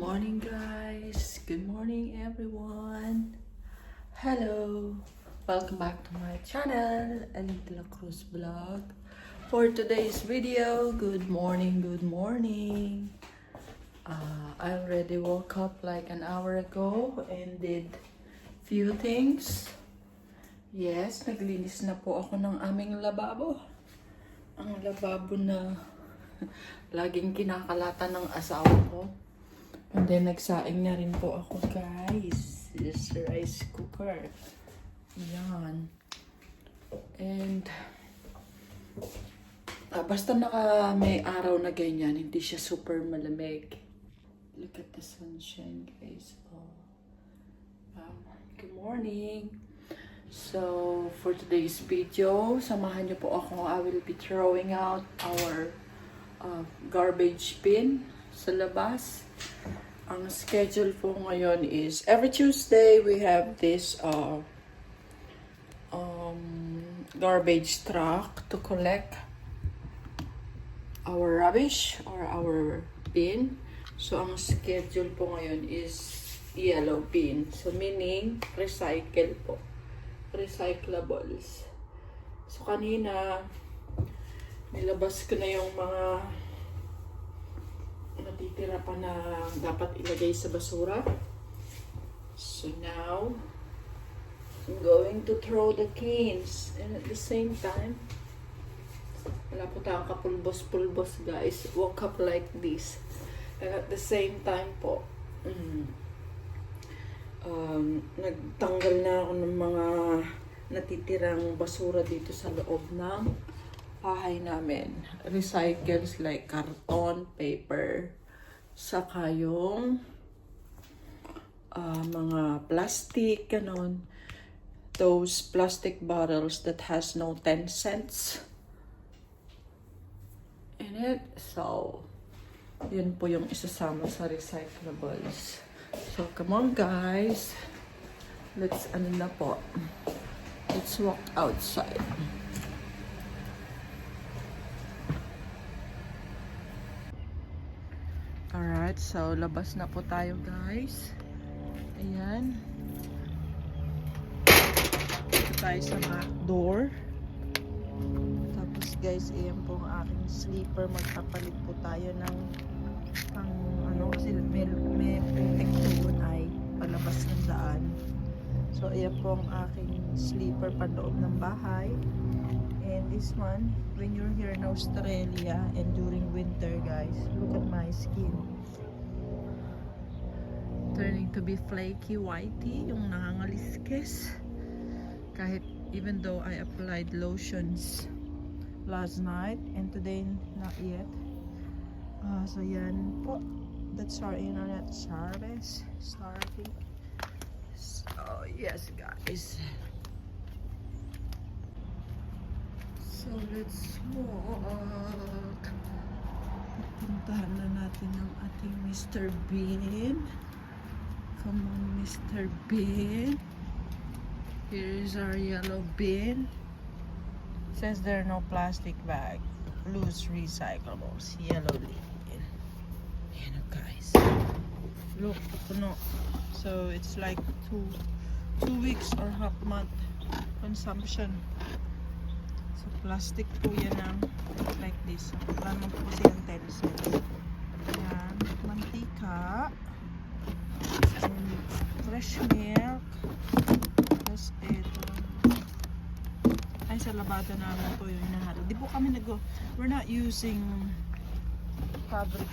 morning, guys. Good morning, everyone. Hello. Welcome back to my channel, Anita La Cruz Vlog. For today's video, good morning, good morning. Uh, I already woke up like an hour ago and did few things. Yes, naglinis na po ako ng aming lababo. Ang lababo na laging kinakalatan ng asawa ko. And then, nagsaing na rin po ako, guys. This rice cooker. Yan. And, ah, basta naka may araw na ganyan, hindi siya super malamig. Look at the sunshine, guys. Oh. Wow. Good morning. So, for today's video, samahan niyo po ako. I will be throwing out our uh, garbage bin sa labas. Ang schedule po ngayon is every Tuesday we have this uh, um, garbage truck to collect our rubbish or our bin. So ang schedule po ngayon is yellow bin. So meaning recycle po. Recyclables. So kanina nilabas ko na yung mga natitira pa na dapat ilagay sa basura. So now, I'm going to throw the cans. And at the same time, wala po tayong kapulbos-pulbos guys. Woke up like this. And at the same time po, mm, um, nagtanggal na ako ng mga natitirang basura dito sa loob ng bahay namin. Recycles like karton, paper, saka yung ah, mga plastic, ganon. Those plastic bottles that has no 10 cents in it. So, yun po yung isasama sa recyclables. So, come on guys. Let's, ano na po. Let's walk outside. Alright, so labas na po tayo guys. Ayan. Dito tayo sa back door. Tapos guys, ayan po ang aking sleeper. Magpapalit po tayo ng ang ano kasi may, may doon ay palabas ng daan. So ayan po ang aking sleeper panloob ng bahay. This one, when you're here in Australia and during winter, guys, look at my skin. Turning to be flaky whitey, yung nangangaliskes. Kahit even though I applied lotions last night and today not yet. Ah, so yan po. That's our internet service starting. So yes guys. So let's walk. Pupuntahan na natin ang ating Mr. Bean. Come on, Mr. Bean. Here is our yellow bin. Says there are no plastic bag. Loose recyclables. Yellow bin. Ayan o guys. Look, puno. So it's like two two weeks or half month consumption. So, plastic po yan ang like this. Wala naman po kasi yung 10 cents. Ayan. Mantika. And fresh milk. Tapos ito. Ay, sa labada namin po yung inahalo. Di po kami nag We're not using fabric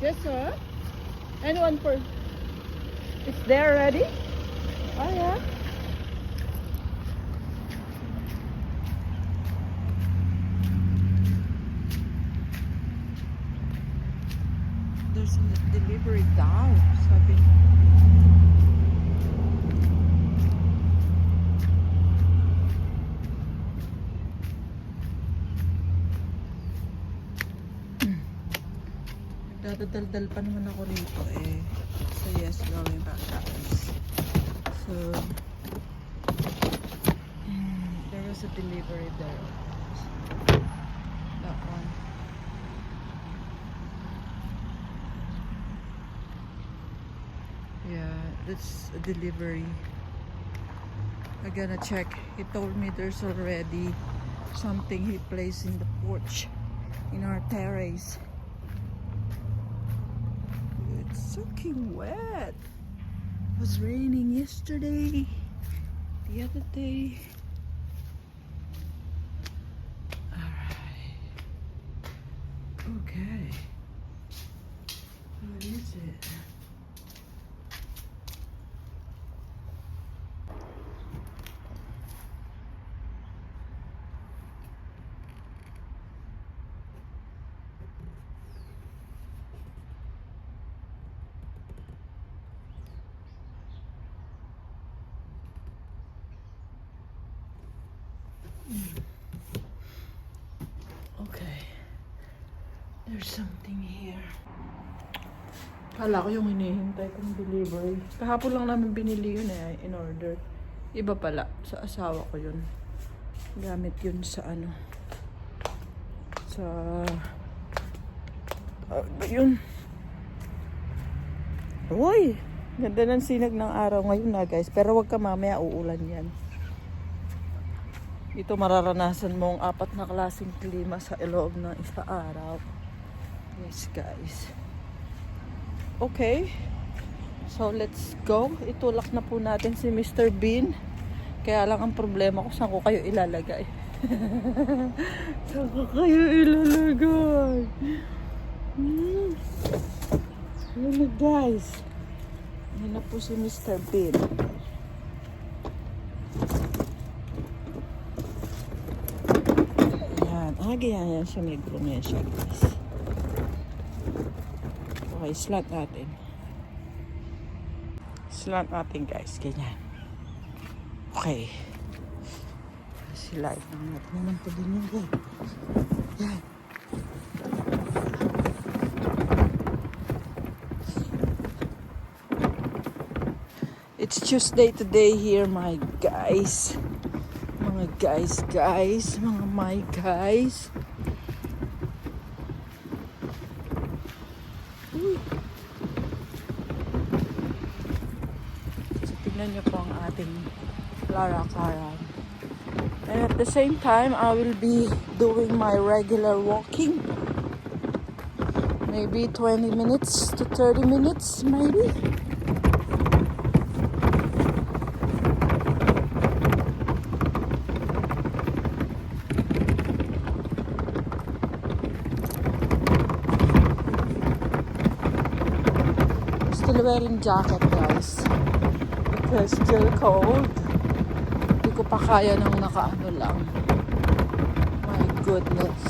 Yes, sir. Anyone for... It's there already? Oh, yeah. delivery daw. Sabi niya. Dadadaldal pa naman ako rito eh. So yes, going back guys. So, there was a delivery there. That's a delivery. I'm gonna check. He told me there's already something he placed in the porch in our terrace. It's soaking wet. It was raining yesterday, the other day. Alright. Okay. What is it? Okay. There's something here. Kala ko yung hinihintay kong delivery. Kahapon lang namin binili yun eh, in order. Iba pala, sa asawa ko yun. Gamit yun sa ano. Sa... Ah, ba yun? Uy! Ganda ng sinag ng araw ngayon na guys. Pero wag ka mamaya uulan yan. Ito mararanasan mo ang apat na klaseng klima sa loob ng isa araw. Yes, guys. Okay. So, let's go. Itulak na po natin si Mr. Bean. Kaya lang ang problema ko, saan ko kayo ilalagay? saan ko kayo ilalagay? Hmm. Ayan na, guys. Ayan na po si Mr. Bean. Ayan. Ah, ganyan yan siya. May groom yan siya, guys. Okay, slant natin. Slant natin, guys. Ganyan. Okay. Sila, lang natin naman din yung guys. Yan. It's Tuesday today here, my guys. Guys, guys. Mga my guys. Uy. So, tignan niyo po ang ating larakaran. And at the same time, I will be doing my regular walking. Maybe 20 minutes to 30 minutes, maybe. Still wearing jacket, guys. Because still cold. Hindi ko pa kaya nang nakaano lang. My goodness.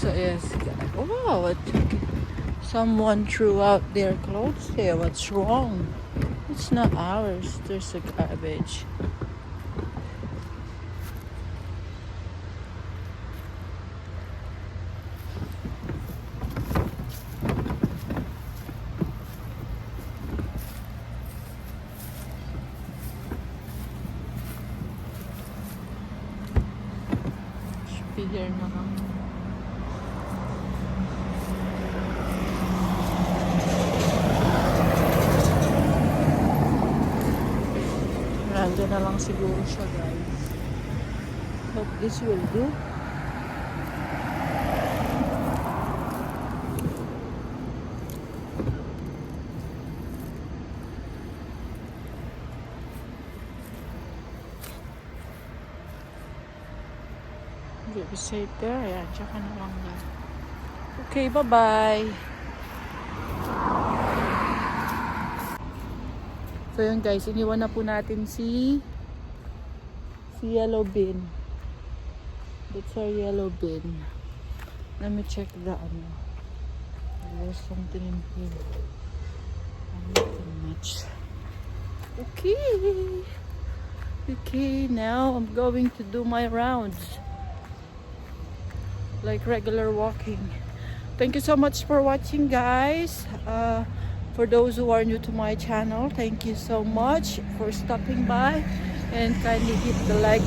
So yes, guys. Wow, it, someone threw out their clothes here. What's wrong? It's not ours. There's a garbage. Be here now. Nandiyan na lang siguro siya guys. But this will do. There. Ayan, tsaka na lang yan. Okay, bye-bye. So yun guys, iniwan na po natin si si yellow bin. That's our yellow bin. Let me check the ano. There's something in here. Nothing much. Okay. Okay, now I'm going to do my rounds. Like regular walking. Thank you so much for watching guys. Uh, for those who are new to my channel, thank you so much for stopping by and kindly hit the like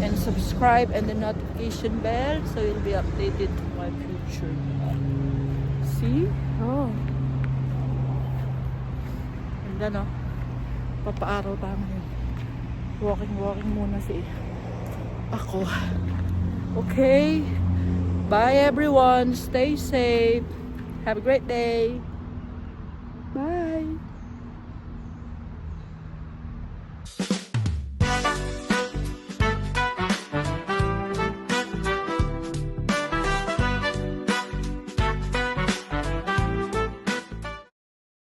and subscribe and the notification bell so you'll be updated to my future. See? Oh. Ganda no? Papaaraw tayo ngayon. Walking, walking muna si ako. Okay. Bye everyone. Stay safe. Have a great day.